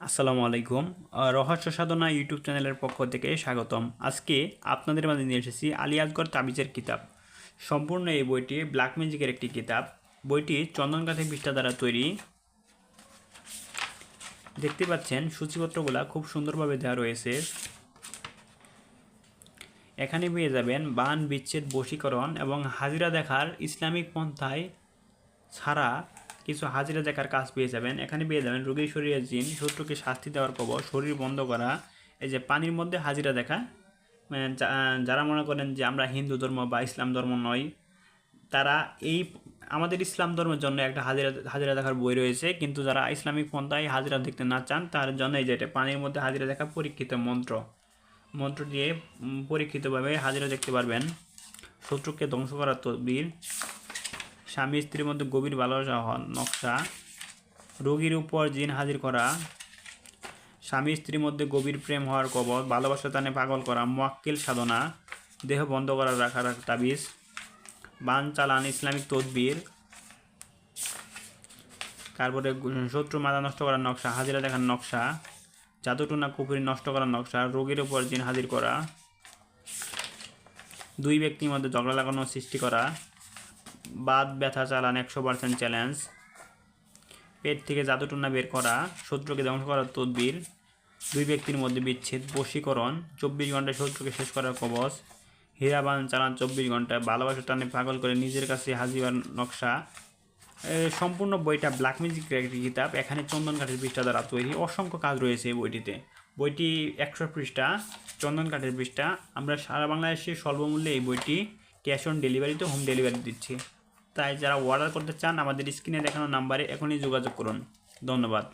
আসসালামু আলাইকুম। রহস্য সাধনা ইউটিউব চ্যানেলের পক্ষ থেকে স্বাগতম। আজকে আপনাদের মাঝে নিয়ে এসেছি আলী আসগর তাবিজের কিতাব। সম্পূর্ণ এই বইটি ব্ল্যাক ম্যাজিকের একটি কিতাব। বইটি চন্দনকাঠি পৃষ্ঠা দ্বারা তৈরি। দেখতে পাচ্ছেন, সূচিপত্রগুলা খুব সুন্দরভাবে দেওয়া রয়েছে। এখানে পেয়ে যাবেন বান, বিচ্ছেদ, বশীকরণ এবং হাজিরা দেখার ইসলামিক পন্থায় ছাড়া কিছু হাজিরা দেখার কাজ পেয়ে যাবেন। এখানে পেয়ে যাবেন রোগীর শরীরের জিন, শত্রুকে শাস্তি দেওয়ার কবর, শরীর বন্ধ করা, এই যে পানির মধ্যে হাজিরা দেখা। মানে যারা মনে করেন যে আমরা হিন্দু ধর্ম বা ইসলাম ধর্ম নয় তারা এই আমাদের ইসলাম ধর্মের জন্য একটা হাজিরা হাজিরা দেখার বই রয়েছে। কিন্তু যারা ইসলামিক পন্থায় হাজিরা দেখতে না চান, তার জন্য এই যে এটা পানির মধ্যে হাজিরা দেখা পরীক্ষিত মন্ত্র। মন্ত্র দিয়ে পরীক্ষিতভাবে হাজিরা দেখতে পারবেন। শত্রুকে ধ্বংস করার তদবির। স্বামী স্ত্রীর মধ্যে গভীর ভালোবাসা নকশা। রোগীর উপর জিন হাজির করা। স্বামী স্ত্রীর মধ্যে গভীর প্রেম হওয়ার কবর ভালোবাসা টানে পাগল করা। মোয়াক্কিল সাধনা। দেহ বন্ধ করা রাখার তাবিজ। বান চালান, ইসলামিক তদবির। তারপরে শত্রু মাথা নষ্ট করার নকশা। হাজিরা দেখার নকশা। জাদুটুনা কুপুরি নষ্ট করার নকশা। রোগীর উপর জিন হাজির করা। দুই ব্যক্তির মধ্যে ঝগড়া লাগানো সৃষ্টি করা। বাদ ব্যথা চালান একশো পার্সেন্ট চ্যালেঞ্জ পেট থেকে জাদুটুনা বের করা, শত্রুকে ধ্বংস করার তদবির, দুই ব্যক্তির মধ্যে বিচ্ছেদ, বশীকরণ, চব্বিশ ঘন্টায় শত্রুকে শেষ করার কবচ, হীরাবান চালান চব্বিশ ঘন্টায় ভালোবাসা টানে পাগল করে নিজের কাছে হাজিবার নকশা। সম্পূর্ণ বইটা ব্ল্যাক ম্যাজিকের একটি কিতাব, এখানে চন্দন কাঠের পৃষ্ঠা দ্বারা তৈরি। অসংখ্য কাজ রয়েছে এই বইটিতে। বইটি একশো পৃষ্ঠা, চন্দন কাঠের পৃষ্ঠা। আমরা সারা বাংলাদেশে স্বল্পমূল্যে এই বইটি ক্যাশ অন ডেলিভারিতে হোম ডেলিভারি দিচ্ছি। তাই যারা অর্ডার করতে চান আমাদের স্ক্রিনে দেখানো নাম্বারে এখনই যোগাযোগ করুন। ধন্যবাদ।